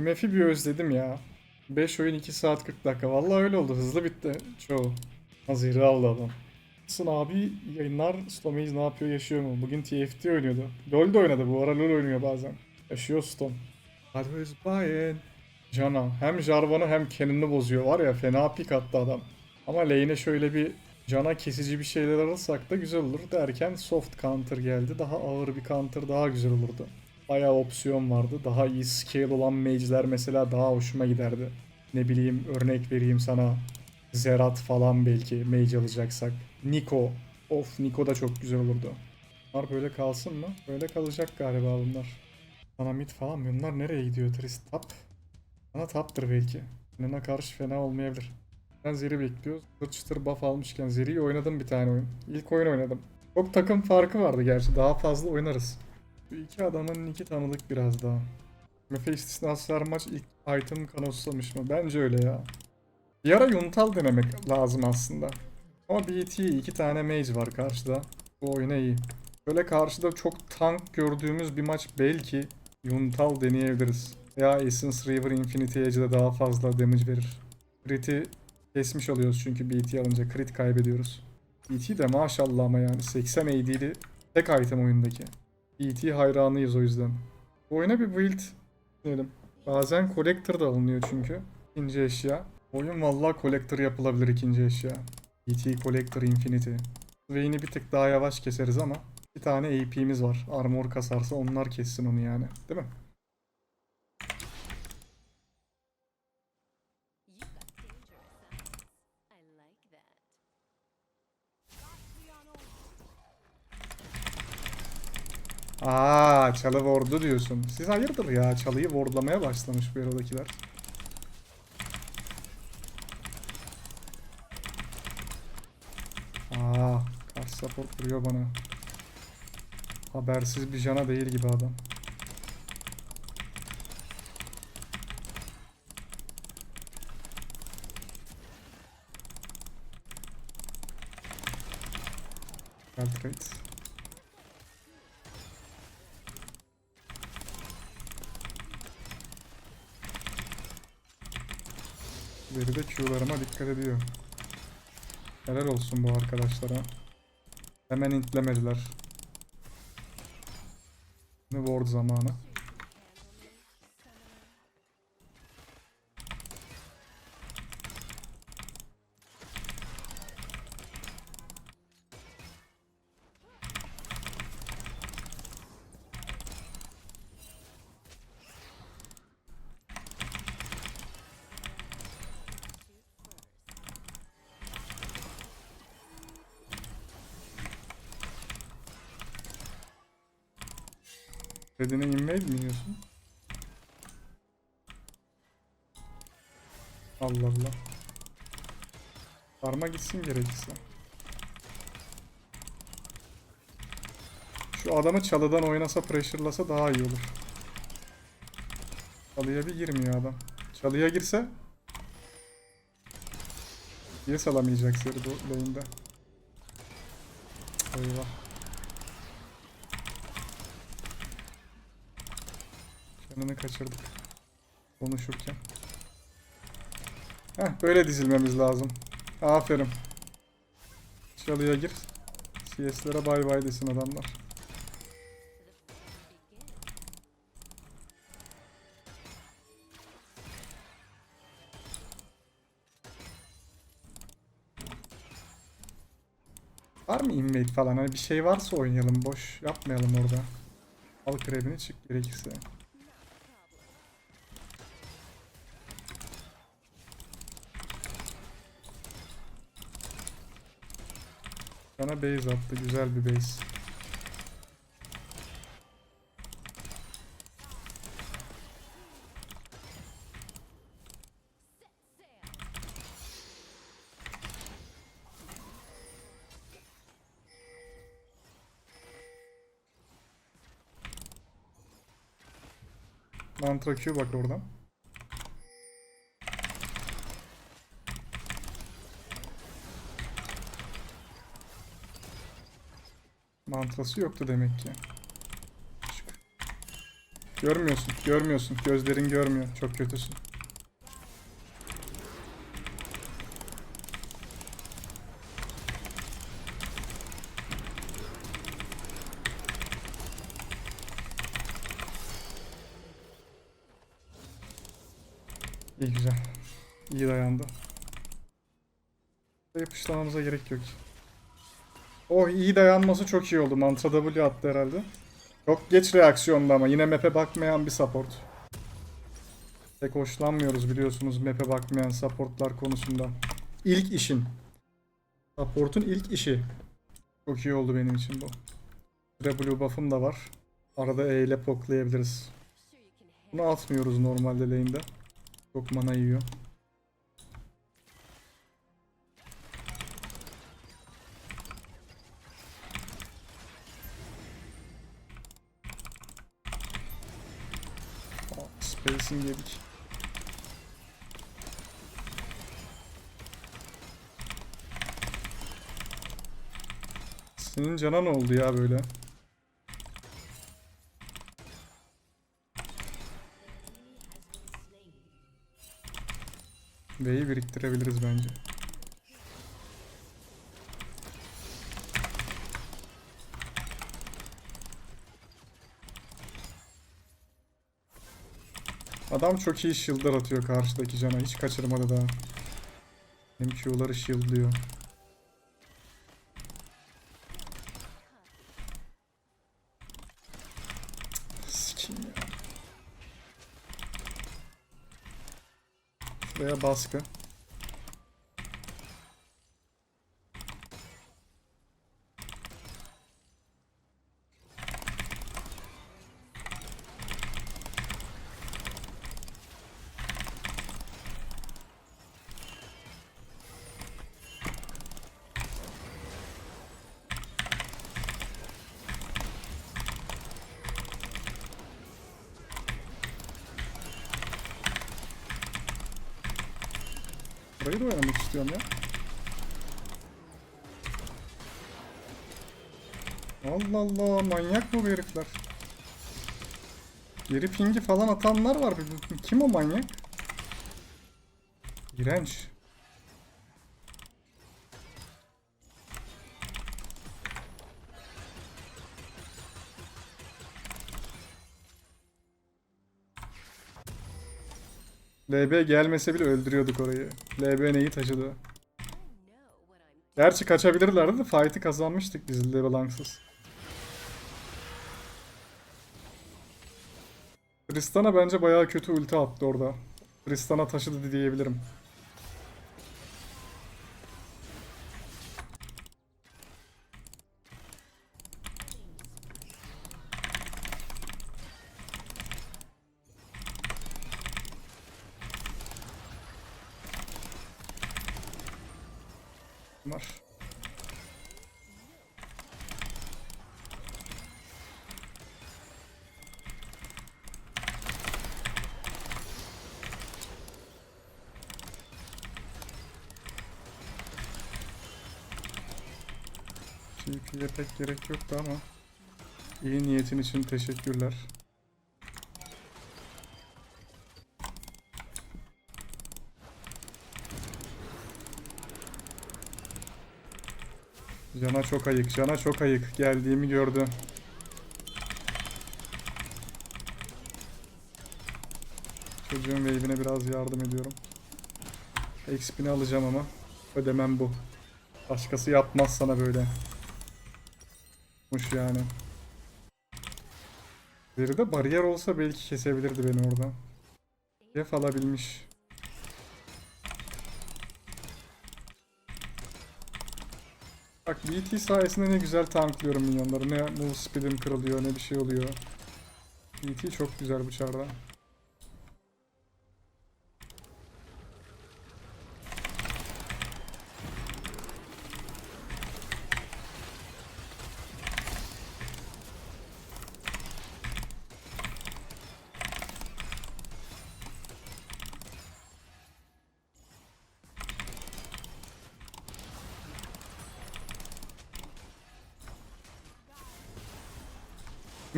MF'i bir özledim ya. 5 oyun 2 saat 40 dakika. Vallahi öyle oldu. Hızlı bitti çoğu. Hazırı aldı adam. Nasılsın abi? Yayınlar Stomaze ne yapıyor yaşıyor mu? Bugün TFT oynuyordu. LoL de oynadı bu ara LoL oynuyor bazen. Yaşıyor Stone. Hadi Bayern. Cana. Hem Jarvan'ı hem Cannon'ı bozuyor var ya fena pik attı adam. Ama lane'e şöyle bir cana kesici bir şeyler alırsak da güzel olur derken soft counter geldi. Daha ağır bir counter daha güzel olurdu. Bayağı opsiyon vardı. Daha iyi scale olan mage'ler mesela daha hoşuma giderdi. Ne bileyim örnek vereyim sana. Zerat falan belki mage alacaksak. Niko. Of Niko da çok güzel olurdu. Bunlar böyle kalsın mı? Böyle kalacak galiba bunlar. Bana mid falan bunlar nereye gidiyor Trist? Tap. Bana taptır belki. Nena karşı fena olmayabilir. Ben Zeri bekliyoruz. Çıtır çıtır buff almışken Zeri'yi oynadım bir tane oyun. İlk oyun oynadım. Çok takım farkı vardı gerçi. Daha fazla oynarız. Bu iki adamın iki tanıdık biraz daha. Mefe istisnası her maç ilk item kanoslamış mı? Bence öyle ya. Bir ara Yuntal denemek lazım aslında. Ama BT iki tane mage var karşıda. Bu oyuna iyi. Böyle karşıda çok tank gördüğümüz bir maç belki Yuntal deneyebiliriz. Veya Essence River Infinity Edge'de daha fazla damage verir. Crit'i kesmiş oluyoruz çünkü BT alınca crit kaybediyoruz. BT de maşallah ama yani 80 AD'li tek item oyundaki. BT hayranıyız o yüzden. Bu oyuna bir build diyelim. Bazen collector da alınıyor çünkü. İkinci eşya. Oyun vallahi collector yapılabilir ikinci eşya. BT Collector Infinity. Vayne'i bir tık daha yavaş keseriz ama bir tane AP'miz var. Armor kasarsa onlar kessin onu yani. Değil mi? Aa, çalı ward'u diyorsun. Siz hayırdır ya? Çalıyı wardlamaya başlamış bu erodakiler. Aa, karşı support vuruyor bana. Habersiz bir cana değil gibi adam. Calculate. Biri de Q'larıma dikkat ediyor. Helal olsun bu arkadaşlara. Hemen intlemediler. Şimdi ward zamanı. Dediğine invade mi yiyorsun? Allah Allah. Sarma gitsin gerekirse. Şu adamı çalıdan oynasa pressure'lasa daha iyi olur. Çalıya bir girmiyor adam. Çalıya girse Niye salamayacak seri bu lane'de? Eyvah. Canını kaçırdık. Konuşurken. Heh böyle dizilmemiz lazım. Aferin. Çalıya gir. CS'lere bay bay desin adamlar. Var mı invade falan? Hani bir şey varsa oynayalım. Boş yapmayalım orada. Al krebini çık gerekirse. Bana base attı. Güzel bir base. Mantra Q bak oradan. Mantrası yoktu demek ki. Görmüyorsun. Görmüyorsun. Gözlerin görmüyor. Çok kötüsün. İyi güzel. İyi dayandı. Yapışlamamıza gerek yok. Oh iyi dayanması çok iyi oldu. Mantra W attı herhalde. Çok geç reaksiyonda ama yine map'e bakmayan bir support. Pek hoşlanmıyoruz biliyorsunuz map'e bakmayan supportlar konusunda. İlk işin. Support'un ilk işi. Çok iyi oldu benim için bu. W buff'ım da var. Arada E ile poklayabiliriz. Bunu atmıyoruz normalde lane'de. Çok mana yiyor. Spacing yedik. Senin cana ne oldu ya böyle? V'yi biriktirebiliriz bence. Adam çok iyi shield'lar atıyor karşıdaki cana. Hiç kaçırmadı daha. Hem Q'ları shield'lıyor. Sikim ya. Baskı. Burayı da oynamak istiyorum ya. Allah Allah manyak bu herifler. Geri pingi falan atanlar var. Kim o manyak? İğrenç. LB gelmese bile öldürüyorduk orayı. LB neyi taşıdı? Gerçi kaçabilirlerdi de fight'ı kazanmıştık biz LeBlancs'ız. Tristana bence bayağı kötü ulti attı orada. Tristana taşıdı diyebilirim. Var. TP'ye pek gerek yoktu ama iyi niyetin için teşekkürler. Cana çok ayık, cana çok ayık. Geldiğimi gördü. Çocuğun wave'ine biraz yardım ediyorum. XP'ni alacağım ama ödemem bu. Başkası yapmaz sana böyle. Muş yani. Biri de bariyer olsa belki kesebilirdi beni orada. Def alabilmiş. BT sayesinde ne güzel tanklıyorum minyonları. Ne move speed'im kırılıyor ne bir şey oluyor. BT çok güzel bu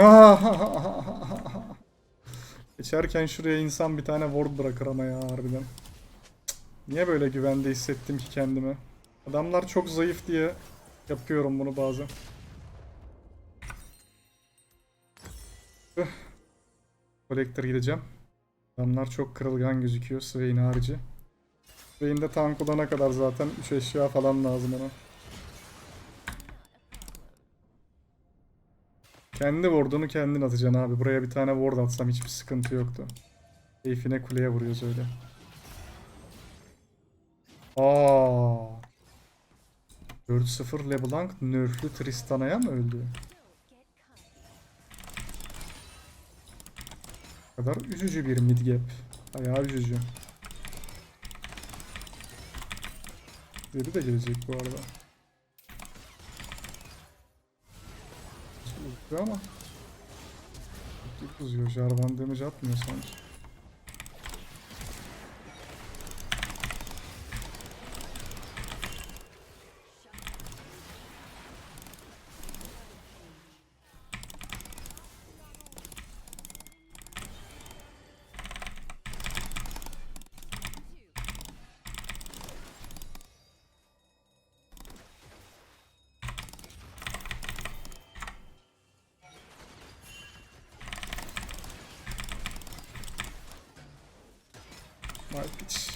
Geçerken şuraya insan bir tane ward bırakır ama ya harbiden. Niye böyle güvende hissettim ki kendimi? Adamlar çok zayıf diye yapıyorum bunu bazen. Collector gideceğim. Adamlar çok kırılgan gözüküyor Swain harici. Swain de tank olana kadar zaten 3 eşya falan lazım ona. Kendi ward'unu kendin atacaksın abi. Buraya bir tane ward atsam hiçbir sıkıntı yoktu. Keyfine kuleye vuruyoruz öyle. Aa. 4-0 LeBlanc nerflü Tristana'ya mı öldü? Kadar üzücü bir mid gap. Bayağı üzücü. Zeri de gelecek bu arada. Uzuyor ama. Çok uzuyor. Jarvan damage atmıyor sanki. markets.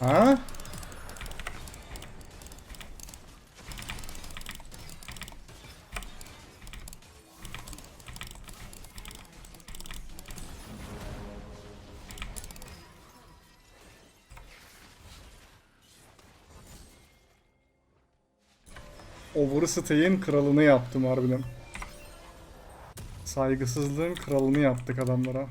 Ha? Overstay'in kralını yaptım harbiden. Saygısızlığın kralını yaptık adamlara.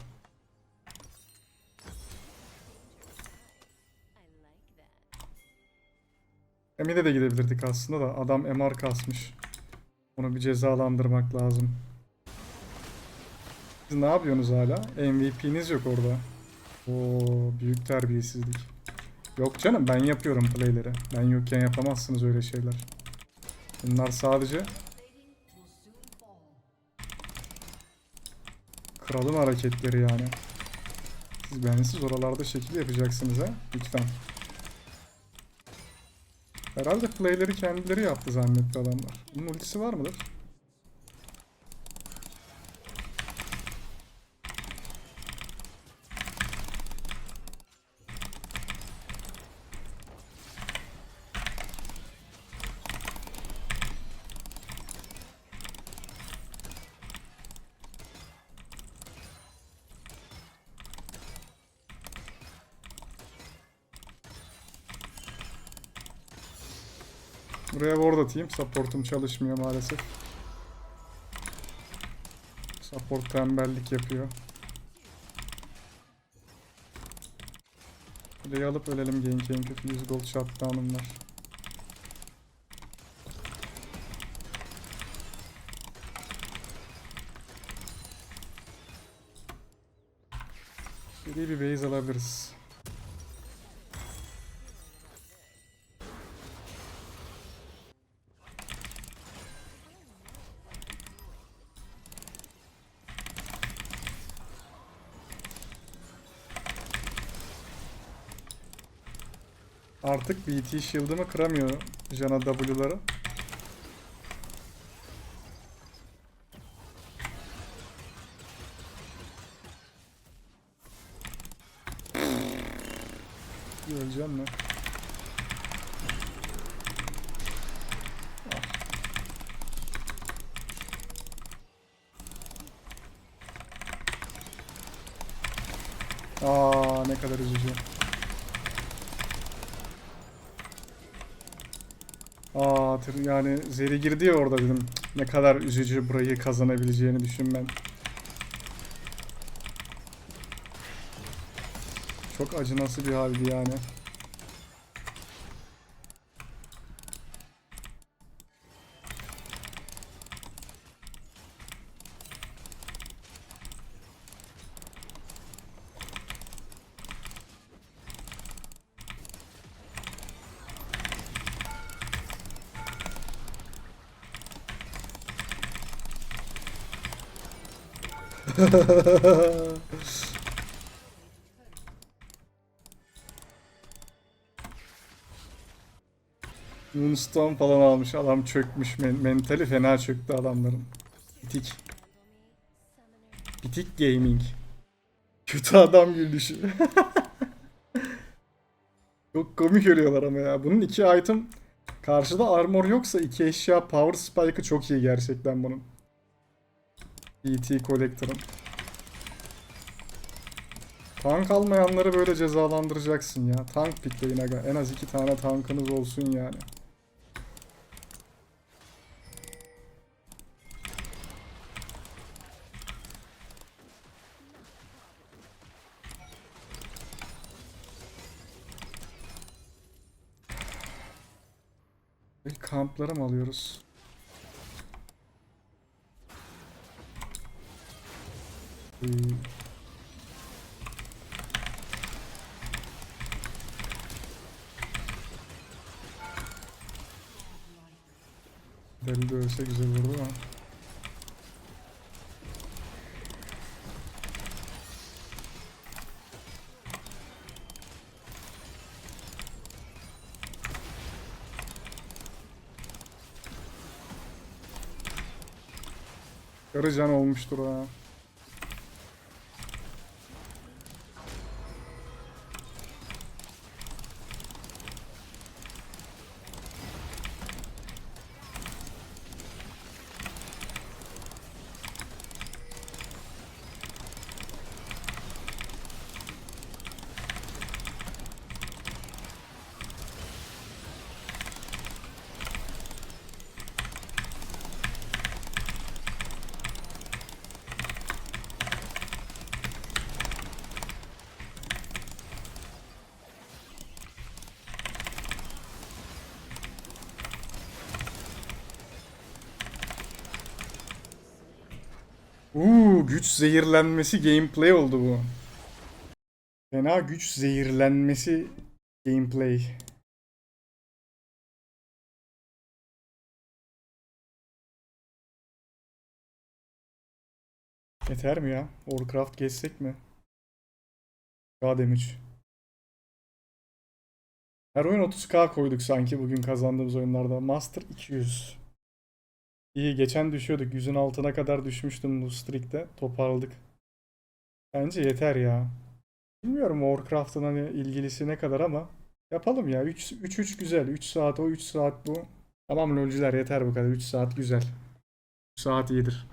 Emine de gidebilirdik aslında da adam MR kasmış. Onu bir cezalandırmak lazım. Siz ne yapıyorsunuz hala? MVP'niz yok orada. Oo büyük terbiyesizlik. Yok canım ben yapıyorum playleri. Ben yokken yapamazsınız öyle şeyler. Bunlar sadece kralın hareketleri yani. Siz bensiz oralarda şekil yapacaksınız ha? Lütfen. Herhalde playleri kendileri yaptı zannetti adamlar. Bunun ultisi var mıdır? Buraya ward atayım. Support'um çalışmıyor maalesef. Support tembellik yapıyor. Kuleyi alıp ölelim gank en kötü 100 gold shutdown'um var. Seri bir base alabiliriz. Artık BT shield'ımı kıramıyor Jana W'ları. Öleceğim mi? Aa, ne kadar üzücü. Aa yani Zeri girdi ya orada dedim. Ne kadar üzücü burayı kazanabileceğini düşünmem. Çok acınası bir haldi yani. Moonstone falan almış. Adam çökmüş. Men- mentali fena çöktü adamların. Bitik. Bitik gaming. Kötü adam gülüşü. Çok komik ölüyorlar ama ya. Bunun iki item karşıda armor yoksa iki eşya power spike'ı çok iyi gerçekten bunun. ET Collector'ın. Tank almayanları böyle cezalandıracaksın ya. Tank pikleyin aga. En az iki tane tankınız olsun yani. Kamplara mı alıyoruz? Hmm. Deli de ölse güzel vurdu ama. Yarı olmuştur ha. Güç zehirlenmesi gameplay oldu bu. Fena güç zehirlenmesi gameplay. Yeter mi ya? Warcraft geçsek mi? Daha damage. Her oyun 30k koyduk sanki bugün kazandığımız oyunlarda. Master 200. İyi geçen düşüyorduk. Yüzün altına kadar düşmüştüm bu streak'te. Toparladık. Bence yeter ya. Bilmiyorum Warcraft'ın hani ilgilisi ne kadar ama yapalım ya. 3 3 3 güzel. 3 saat o 3 saat bu. Tamam lolcular yeter bu kadar. 3 saat güzel. 3 saat iyidir.